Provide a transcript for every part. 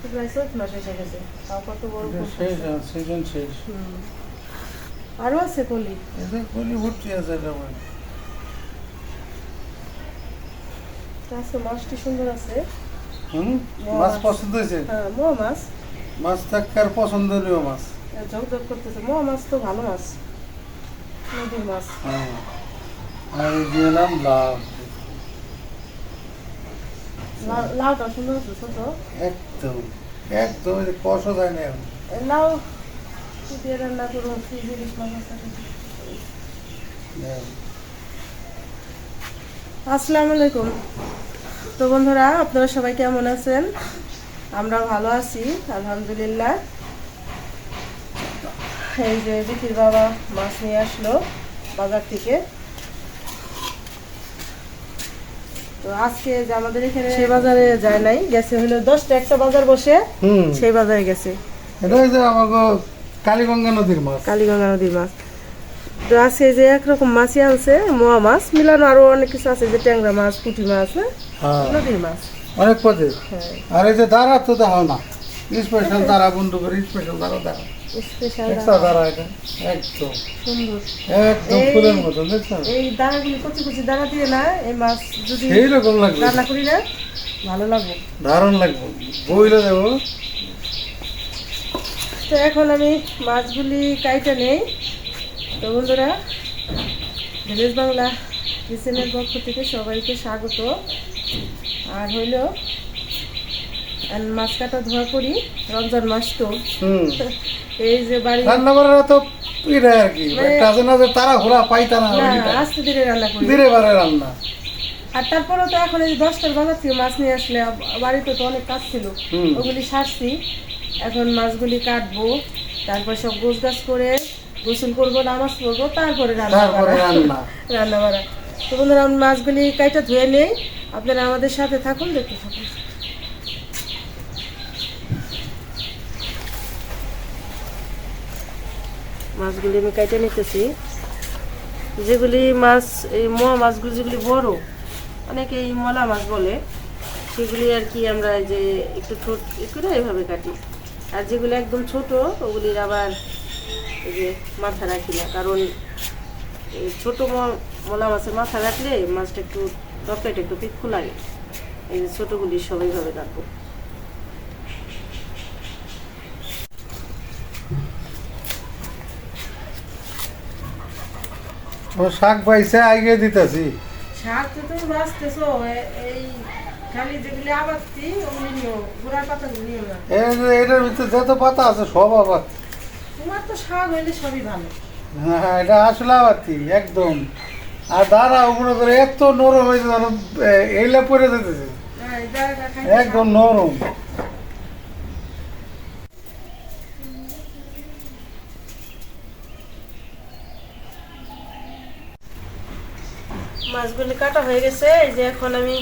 কিন্তু প্রায় চোদ্দ মাস এসে গেছে। তাও কত বড় শেষ সিজন শেষ। হুম। আরও আছে কলি। কলি ভর্তি আছে আমার তা মাছটি সুন্দর আছে। হুম? মাছ। পছন্দ হয়েছে? হ্যাঁ মোয়া মাছ মাছ থাকার পছন্দনীয় মাছ। ঝকঝক করতেছে। মোয়া মাছ তো ভালো মাছ। নদীর মাছ। হ্যাঁ। আর লাভ লাউটা সুন্দর আছে ছোট। একদম একদম যে যায় না লাউ দিয়ে রান্না মাছ আছে দেখ। আসসালামু আলাইকুম। তো বন্ধুরা আপনারা সবাই কেমন আছেন? আমরা ভালো আছি আলহামদুলিল্লাহ। এই যে বিকির বাবা মাছ নিয়ে আসলো বাজার থেকে তো আজকে যে আমাদের এখানে সেই বাজারে যায় নাই গেছে হলো দশটা একটা বাজার বসে হুম। সেই বাজারে গেছে। এটা হচ্ছে আমাকে কালীগঙ্গা নদীর মাছ। কালীগঙ্গা নদীর মাছ। তো আজকে যে একরকম মাছই আনছে মোয়া মাছ মিলানো আরও অনেক কিছু আছে যে ট্যাংরা মাছ পুঁটি মাছ হ্যাঁ? হ্যাঁ। নদীর মাছ। অনেক পদে হ্যাঁ। আর এই যে দাঁড়া তো দেখাও না। স্পেশাল দাঁড়া বন্ধু করে স্পেশাল দাঁড়া দাঁড়া স্পেশাল দাঁড়া এটা একদম। সুন্দর। একদম এই- ফুলের মতন দেখছ এই দানাগুলি কচি কচি দানা দিয়ে না এই মাছ যদি সেই রকম লাগবে। রান্না করি না ভালো লাগবে। দারুণ লাগবে। বইলে দেবো। তো এখন আমি মাছগুলি কাইটা নেই। তো বন্ধুরা ভিলেজ বাংলা কিচেনের পক্ষ থেকে সবাইকে স্বাগত। আর হইল আর মাছ কাটা ধোয়া করি রমজান মাস তো। এই যে বাড়ি রান্না করার তো এটা আর কি? মানে- একটা আছে না যে তারা ঘোরা পাইতা না আস্তে ধীরে রান্না করি। ধীরে বারে রান্না। আর তারপরে তো এখন এই দশটার বাজার থেকে মাছ নিয়ে আসলে বাড়িতে তো অনেক কাজ ছিল। ওগুলি সারছি। এখন মাছগুলি কাটবো তারপর সব গোছ গাছ করে গোসল করব নামাজ পড়ব তারপরে রান্না করা। রান্না। বাড়া তো বন্ধুরা মাছগুলি কাইটা ধুয়ে নেই। আপনারা আমাদের সাথে থাকুন দেখতে থাকুন। মাছগুলি আমি কাইটে নিতেছি। যেগুলি মাছ, এই মোয়া মাছগুলি যেগুলি বড়, অনেকে এই মলা মাছ বলে, সেগুলি আর কি আমরা যে একটু ছোট করে এভাবে কাটি। আর যেগুলি একদম ছোট, ওগুলির আবার এই যে মাথা রাখি না, কারণ ছোট মলা মাছের মাথা রাখলে মাছটা একটু, তরকারিটা একটু পিক্ষু লাগে। এই যে ছোটোগুলি সবাইভাবে কাটবো। ও শাক পাইছে আগে দিতেছি। শাক তো তুমি বাঁচতেছো এই খালি যেগুলি আবাদতি ওগুলি নিও গোড়ার পাতাগুলি নিও না। এটার ভিতরে যত পাতা আছে সব আবার তোমার তো শাক হইলে সবই ভালো। হ্যাঁ এটা আসলে আবাতি একদম। আর দাঁড়া মনে করে এত নরম হয়েছে এইলে পরে যেতেছে। হ্যাঁ, একদম নরম। মাছগুলি কাটা হয়ে গেছে। এই যে এখন আমি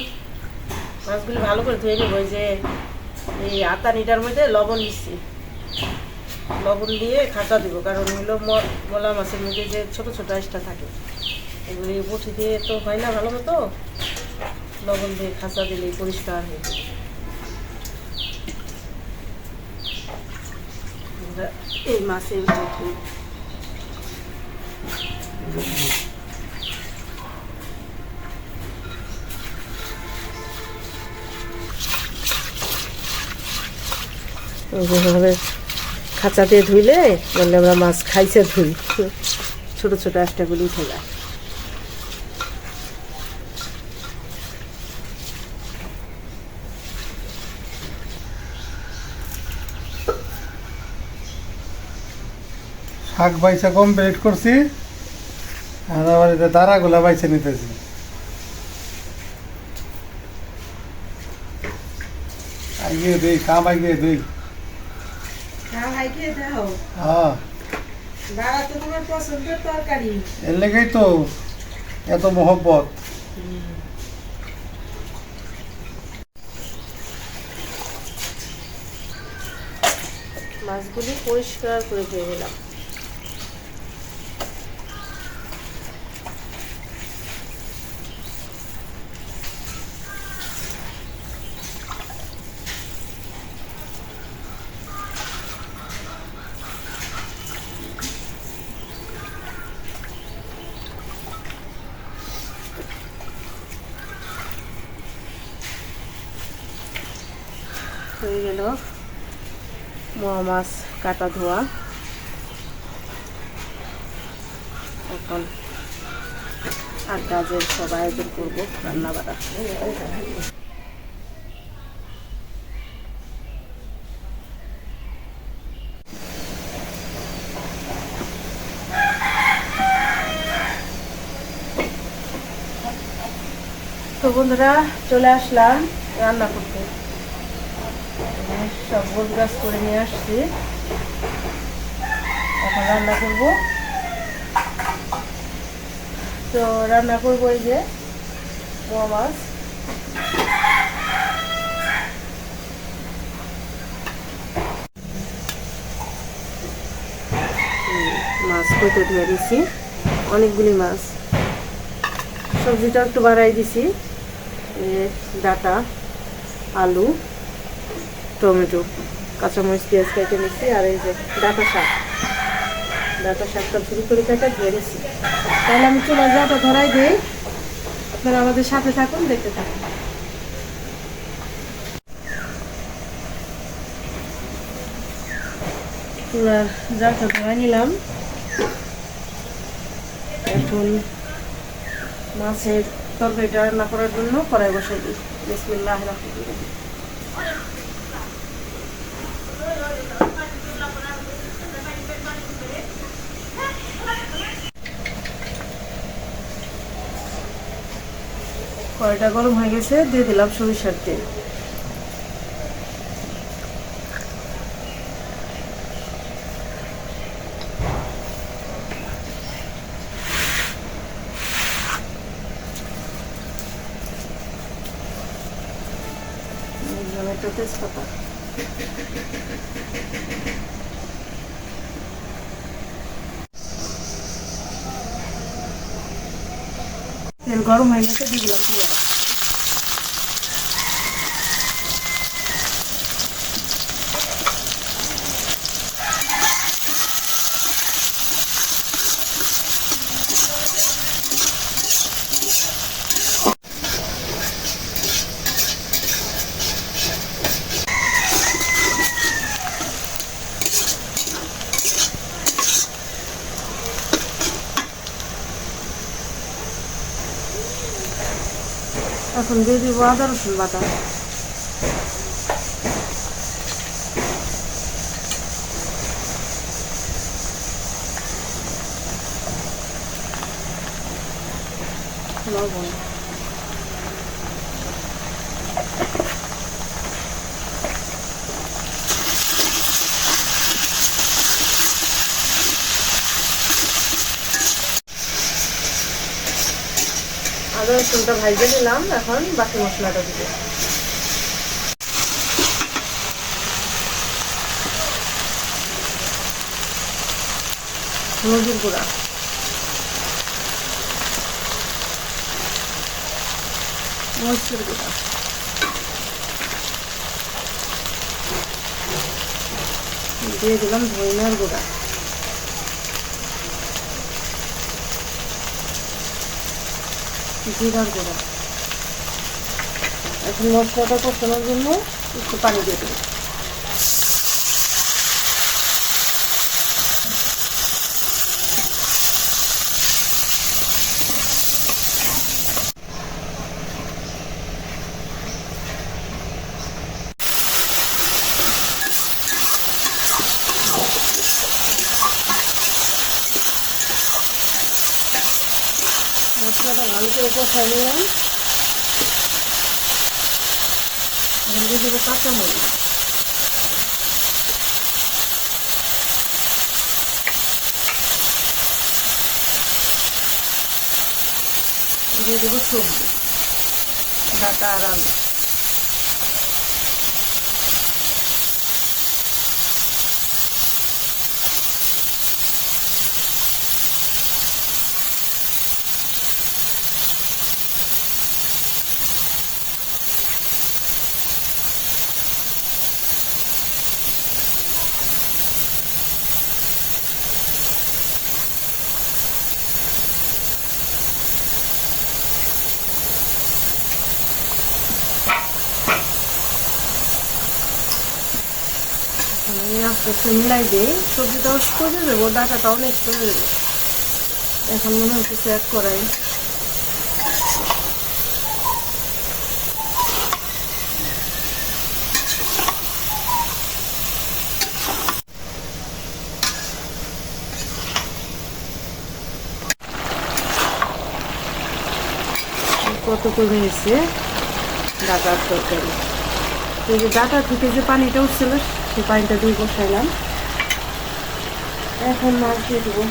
মাছগুলি ভালো করে ধুয়ে নেব। যে এই আটা নিটার মধ্যে লবণ দিচ্ছি। লবণ দিয়ে খাঁচা দিব, কারণ হলো মলা মাছের মধ্যে যে ছোট ছোট আইসটা থাকে, এগুলি বটি দিয়ে তো হয় না ভালো মতো। লবণ দিয়ে খাঁচা দিলেই পরিষ্কার হয়ে এই মাছের মধ্যে খাঁচা দিয়ে ধুইলে বললে আমরা মাছ খাইছে ধুই। ছোট ছোট আষ্টাগুলি উঠে যায়। শাক বাইসা কমপ্লিট করছি, আর আবার এটা দাঁড়াগুলা বাইছে নিতেছি। আইয়ে দেই, কাম আইয়ে দেই। হ্যাঁ। দাঁড়া তো তোমার পছন্দের তরকারি। এর লেগেই তো এত মহব্বত। মাছগুলি পরিষ্কার করে ধুয়ে নিলাম হয়ে গেল মোয়া মাছ কাটা ধোয়া। এখন আর কাজের সব আয়োজন করব রান্না বাড়া তো বন্ধুরা, চলে আসলাম রান্না করতে। সব গোছ গাছ করে নিয়ে আসছি। রান্না করব। তো রান্না করব এই যে মাছ। মাছ কেটে ধুয়ে দিছি। অনেকগুলি মাছ। সবজিটা একটু বাড়াই দিছি। ডাটা, আলু, টমেটো, কাঁচামরিচ, পেঁয়াজ কেটে নিচ্ছি আর এই যে ডাটা শাক। ডাটা শাকটা শুরু করে কেটে নিচ্ছি তাহলে আমি চুলার জাটা ধরাই দিই। আপনারা আমাদের সাথে থাকুন, দেখতে থাকুন। নিলাম। এখন মাছের তরকারিটা রান্না করার জন্য কড়াই বসাই দিই। বিসমিল্লাহ রহমান কড়াইটা গরম হয়ে গেছে দিয়ে দিলাম সরিষার তেল। তেজপাতা। তেল গরম হয়ে গেছে দিয়ে দিলাম পেঁয়াজ এখন দিয়ে দিব আদা রসুন বাটা আদা রসুনটা ভাজতে দিলাম এখন বাকি মশলাটা দিব। হলুদের গুঁড়া। মরিচের গুঁড়া। দিয়ে দিলাম ধনিয়ার গুঁড়া। জিরার গুঁড়া। এখন মশলাটা কষানোর জন্য একটু পানি দিয়ে দেবো মশলাটা কষাই নিলাম। এখন দিয়ে দেবো কাঁচামরিচ। দিয়ে দেবো সবজি ডাটা আর আলু। আস্তে মিলাই দিই সবজিটাও করে দেবো, ডাটাটাও অনেক করে দেবো। এখন মনে হচ্ছে চেক করাই। কত করে হয়েছে? ডাটার তরকারি। ডাটা থেকে যে পানিটা উঠছিল পানিটা দিয়ে বসাইলাম। এখন মাছ দিয়ে দেবো।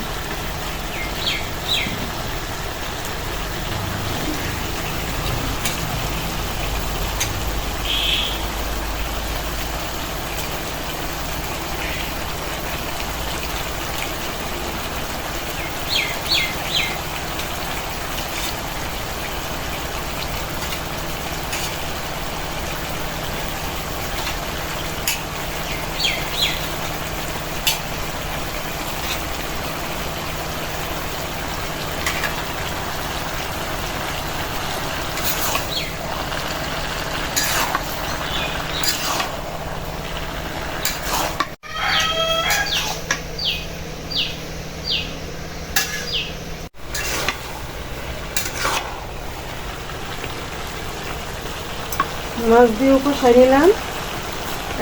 মাছ দিয়ে কষাই নিলাম।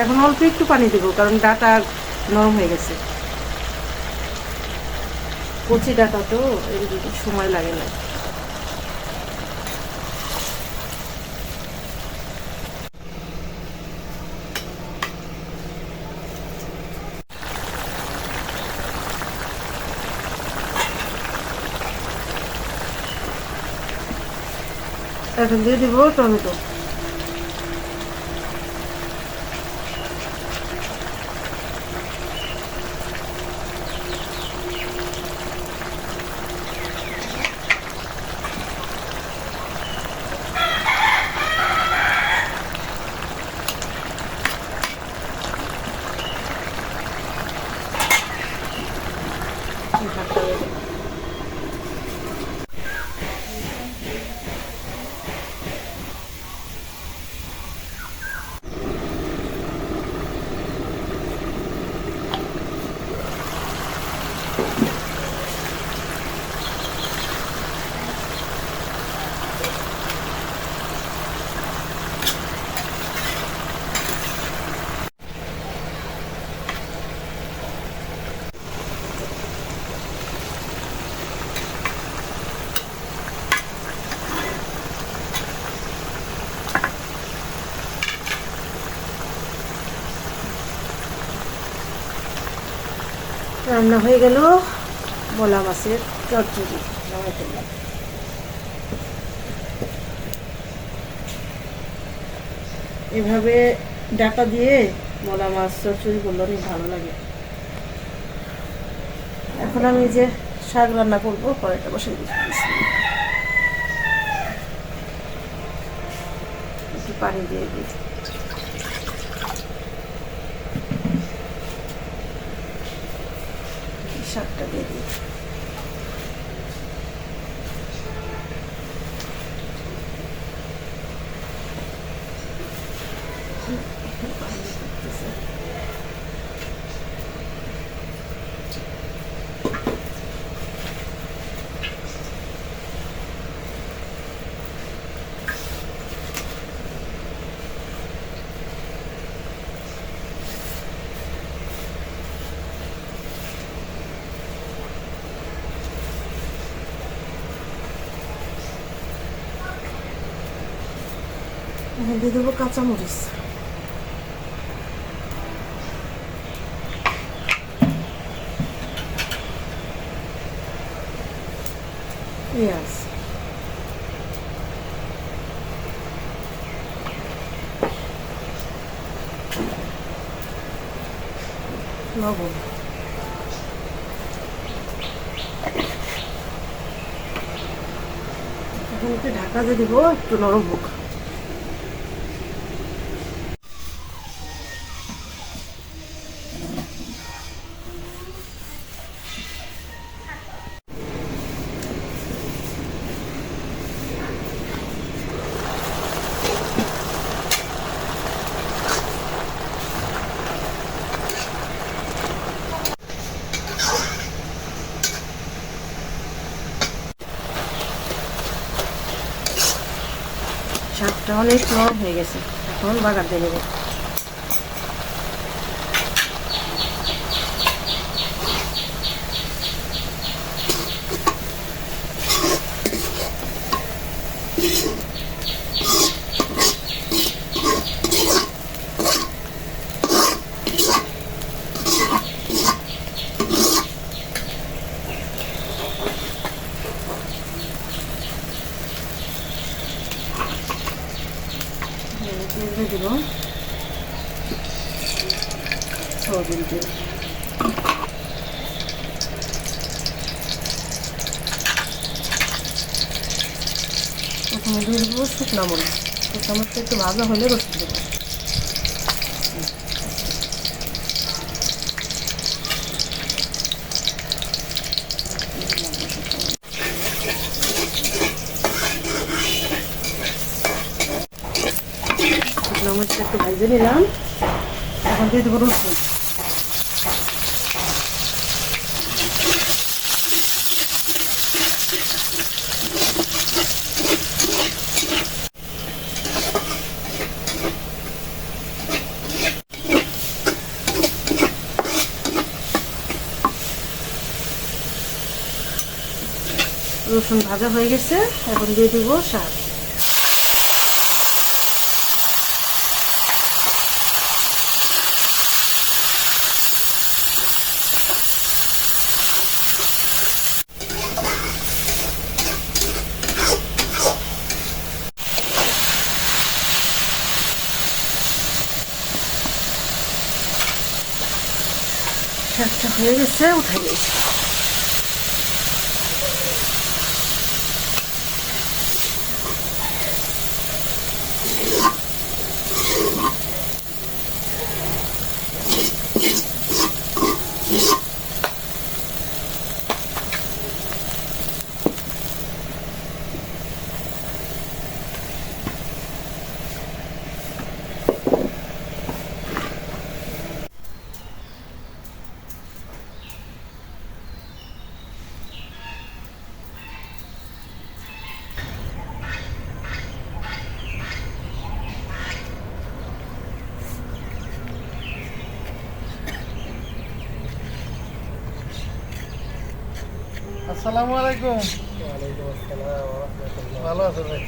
এখন অল্প একটু পানি দেবো, কারণ ডাটা নরম হয়ে গেছে। কচি ডাটা তো সময় লাগে না। এখন দিয়ে দিব টমেটো। রান্না হয়ে গেল। বলা মাছের ফেললাম এভাবে ডাটা দিয়ে মলা মাছ চচ্চড়ি করলে অনেক ভালো লাগে। এখন আমি যে শাক রান্না করব কড়াইটা বসে একটু পানি দিয়ে দিই শাকটা দিয়ে দিই দেবো কাঁচামরিচ ঢাকা দিয়ে দিব একটু নরম হোক শাকটা অনেক নরম হয়ে গেছে। এখন বাগার দিয়ে নেবে তেল দিয়ে দিব সয়াবিন প্রথমে দিয়ে দেবো মরিচ। মরিচটা একটু ভাজা হলে রসুন দেবো শুকনো মরিচটা একটু ভাজে নিলাম। এখন দিয়ে দেবো রসুন। রসুন ভাজা হয়ে গেছে এখন দিয়ে দিব শাক। শাকটা হয়ে আসসালামু আলাইকুম। ভালো আছো ভাই?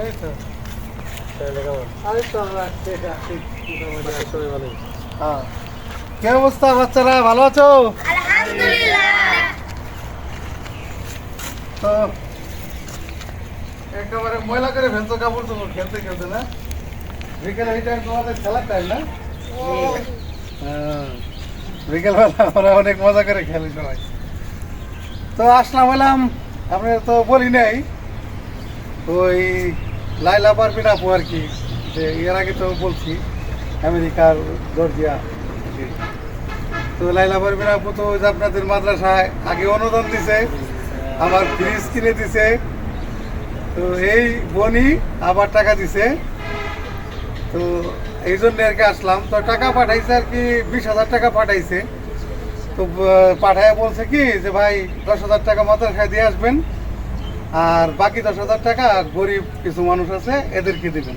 এই তো। আছি। হ্যাঁ। কি অবস্থা বাচ্চারা ভালো আছো? তো একেবারে ময়লা করে ফেলতো কাপড় চোপড় খেলতে খেলতে না? বিকেলে এই টাইম তোমাদের খেলার টাইম না? হ্যাঁ। বিকেলবেলা আমরা অনেক মজা করে খেলি সবাই। তো আসলাম এলাম, আপনি তো বলি নাই। ওই লাইলা পারবিন আপু আর কি, যে এর আগে তো বলছি, আমেরিকার জর্জিয়া। তো লাইলা পারবিন আপু তো আপনাদের মাদ্রাসায় আগে অনুদান দিছে, আবার ফ্রিজ কিনে দিছে। তো এই বনি আবার টাকা দিছে। তো এই জন্য আর কি আসলাম। তো টাকা পাঠাইছে আর কি, বিশ হাজার টাকা পাঠাইছে। তো পাঠায় বলছে কি যে, ভাই, দশ হাজার টাকা মাদ্রাসায় দিয়ে আসবেন। আর বাকি দশ হাজার টাকা গরিব কিছু মানুষ আছে, এদেরকে দেবেন।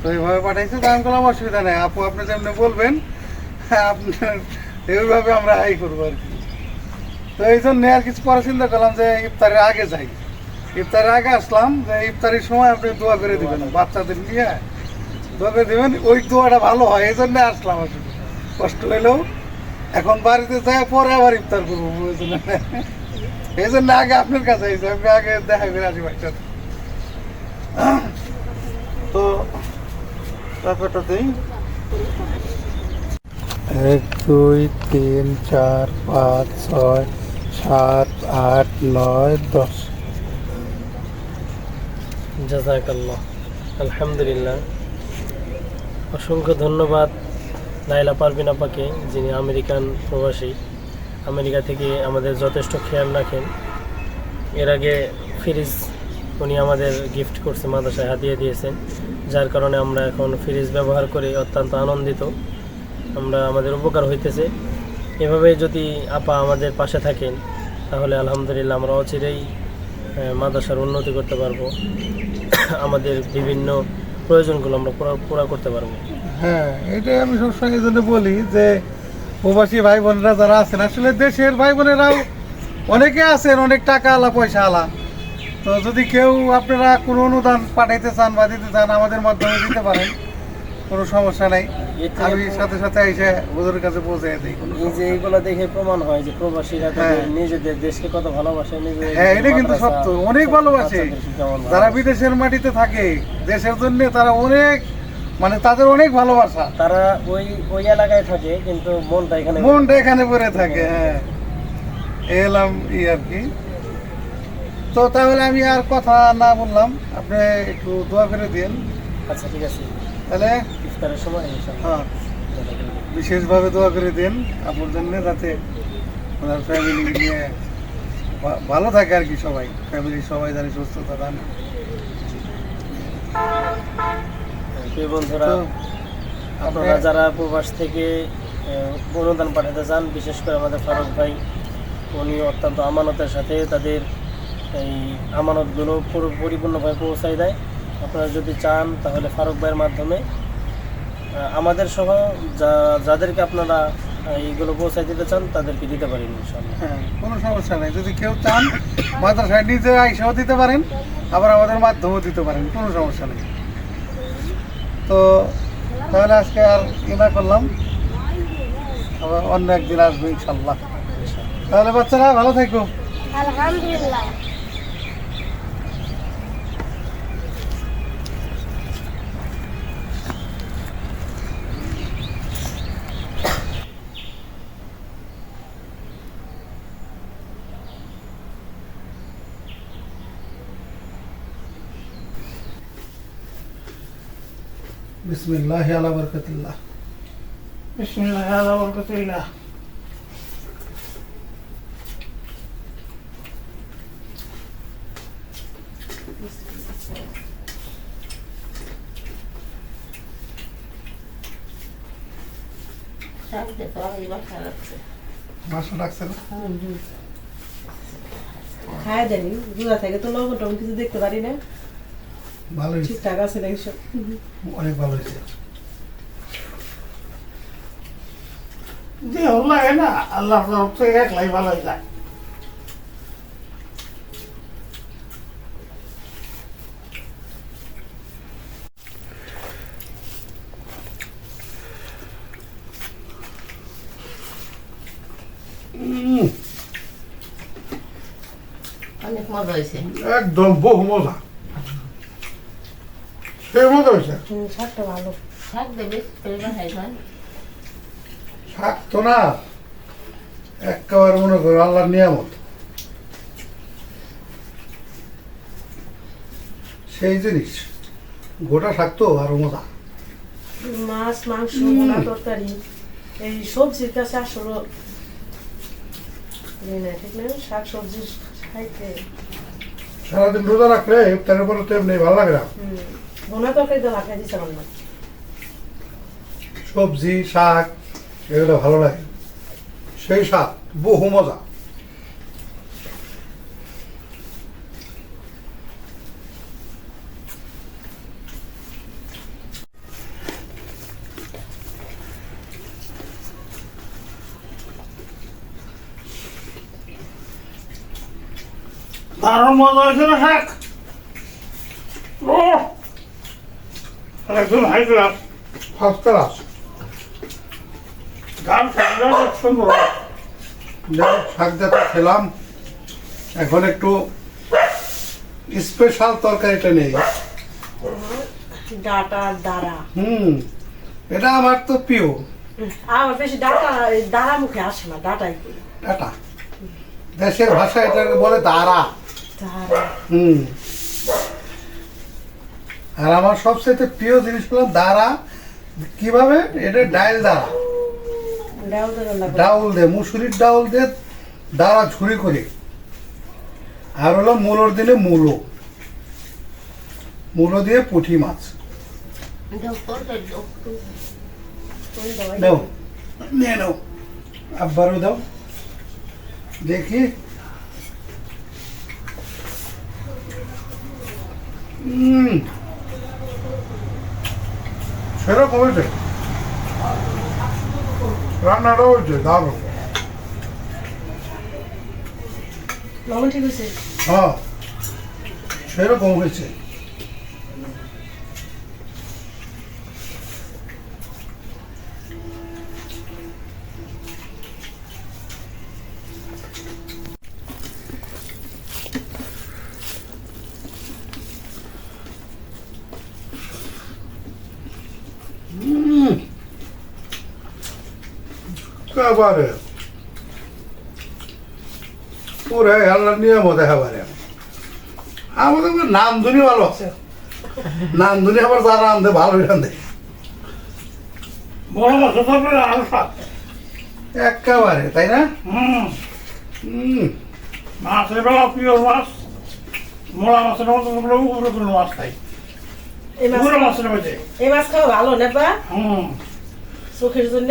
তো এইভাবে পাঠাইছে। তো আমি বললাম, অসুবিধা নেই, আপু আপনি যেমনি বলবেন, আপনার এইভাবে আমরা হাই করব আর কি। তো এই জন্য আর কিছু পরে চিন্তা করলাম যে, ইফতারের আগে যাই। ইফতারের আগে আসলাম, যে ইফতারের সময় আপনি দোয়া করে দেবেন, বাচ্চাদের নিয়ে। দোয়া করে দেবেন, ওই দোয়াটা ভালো হয়, এই জন্য আসলাম আসলে। কষ্ট হইলেও এখন বাড়িতে যাই পরে আবার ইফতার করব এই জন্য আগে আপনার কাছে আইসি আমি আগে দেখা করে আসি বাচ্চা তো ব্যাপারটা দিই এক দুই তিন চার পাঁচ ছয় সাত আট নয় দশ। জাজাকাল্লাহ আলহামদুলিল্লাহ। অসংখ্য ধন্যবাদ লাইলা পারভিন আপাকে যিনি আমেরিকান প্রবাসী, আমেরিকা থেকে আমাদের যথেষ্ট খেয়াল রাখেন। এর আগে ফ্রিজ উনি আমাদের গিফট করছে, মাদ্রাসায় হাতিয়ে দিয়েছেন। যার কারণে আমরা এখন ফ্রিজ ব্যবহার করে অত্যন্ত আনন্দিত। আমরা আমাদের উপকার হইতেছে। এভাবে যদি আপা আমাদের পাশে থাকেন, তাহলে আলহামদুলিল্লাহ আমরা অচিরেই মাদ্রাসার উন্নতি করতে পারব। আমাদের বিভিন্ন প্রয়োজনগুলো আমরা পুরা পুরা করতে পারব। হ্যাঁ এটাই আমি সবসময় এই জন্য বলি যে প্রবাসী ভাই বোনেরা যারা আছেন আসলে দেশের ভাই বোনেরাও অনেকে আছেন অনেক টাকা আলা পয়সা আলা তো যদি কেউ আপনারা কোনো অনুদান পাঠাইতে চান বা দিতে চান আমাদের মাধ্যমে দিতে পারেন কোনো সমস্যা নাই আমি সাথে সাথে এসে ওদের কাছে পৌঁছে দিই যে এইগুলো দেখে প্রমাণ হয় যে প্রবাসীরা হ্যাঁ। নিজেদের দেশকে কত ভালোবাসে নিজেদের হ্যাঁ, এটা কিন্তু সত্য। অনেক ভালোবাসে। যারা বিদেশের মাটিতে থাকে দেশের জন্য তারা অনেক মানে তাদের অনেক ভালোবাসা। তারা ওই ওই এলাকায় থাকে কিন্তু মনটা এখানে মনটা এখানে পড়ে থাকে হ্যাঁ। এলাম ই আর কি। তো তাহলে আমি আর কথা না বললাম আপনি একটু দোয়া করে দিন আচ্ছা ঠিক আছে। তাহলে? ইফতারের সময় হ্যাঁ। বিশেষভাবে দোয়া করে দিন আপনার জন্য যাতে ওনার ফ্যামিলি নিয়ে ভালো থাকে আর কি সবাই। ফ্যামিলির সবাই জানি সুস্থতা দান প্রিয় বন্ধুরা আপনারা যারা প্রবাস থেকে অনুদান পাঠাতে চান বিশেষ করে আমাদের ফারুক ভাই উনি অত্যন্ত আমানতের সাথে তাদের এই আমানতগুলো পুরো পরিপূর্ণভাবে পৌঁছায় দেয়। আপনারা যদি চান তাহলে ফারুক ভাইয়ের মাধ্যমে আমাদের সহ যা যাদেরকে আপনারা এইগুলো পৌঁছায় দিতে চান তাদেরকে দিতে পারেন হ্যাঁ কোনো সমস্যা নেই। যদি কেউ চান মাদ্রাসায় নিজে আইসাও দিতে পারেন আবার আমাদের মাধ্যমেও দিতে পারেন কোনো সমস্যা নেই। তো তাহলে আজকে আর ই না করলাম অন্য একদিন আসব ইনশাল্লাহ। তাহলে বাচ্চারা ভালো থাকো। আলহামদুলিল্লাহ। বিসমিল্লাহ আলা বরকতিল্লাহ। বিসমিল্লাহ আলা বরকতিল্লাহ। মাসা ডাকছে না খায় দেনি রোজা থেকে তো লবণ টবণ কিছু দেখতে পারি না। ভালো হয়েছে। ঠিকঠাক আছে নাকি সব? অনেক ভালো হয়েছে। যে লাগে না আল্লাহ একলাই ভালো যায়। অনেক মজা হয়েছে। একদম বহু মজা। সে মজা হয়েছে শাকটা ভালো। শাক দেবে পরিবার খাই হয় শাক তো না একেবারে মনে করো আল্লাহর নিয়ামত। সেই জিনিস গোটা শাক তো আরও মজা। মাছ মাংস মোলা তরকারি এই সবজির কাছে আসলে না ঠিক না শাক সবজি খাইতে। সারাদিন রোজা রাখলে ইফতারের পরে তো এমনি ভালো লাগে না। হুম। সবজি শাক এগুলো ভালো লাগে। সেই শাক বহু মজা। দারুণ মজা হয়েছে না শাক? হাই ক্লাস ফার্স্ট ক্লাস গান খেলাম। এখন একটু স্পেশাল তরকারিটা নেই। ডাটা দাঁড়া। হুম এটা আমার তো প্রিয়। আমার বেশি ডাটা মুখে আসে না ডাটাই করি। এটা দেশের ভাষা এটাকে বলে দাঁড়া। হুম। আর আমার সবচেয়ে প্রিয় জিনিস হলো দাঁড়া। কীভাবে? এটা ডাইল দাঁড়া। ডাউল দে মুসুরির ডাউল দে দাঁড়া ঝুরি করে। আর হলো মূলোর দিলে মূলো। মূলো দিয়ে পুঁটি মাছ। দাও। নিয়ে নাও। আব্বারও দাও। দেখি। হুম সেরকম হয়েছে রান্নাটা হয়েছে দারুণ। হ্যাঁ সেরকম হয়েছে হুম একেবারে পুরো আল্লাহর নিয়ম একেবারে। আমাদের নাম ধুনি ভালো আছে। নাম ধুনি আবার যারা রান্ধে ভালো রান্ধে বড় মাছ একেবারে তাই না? হুম। হুম। মাছের বেলা প্রিয় মাছ মোড়া মাছের মতো আমরা উপরে কোনো মাছ খাই। এই মাছ পুরো মাছের এই মাছ খাওয়া ভালো না বা হুম। চোখের জন্য?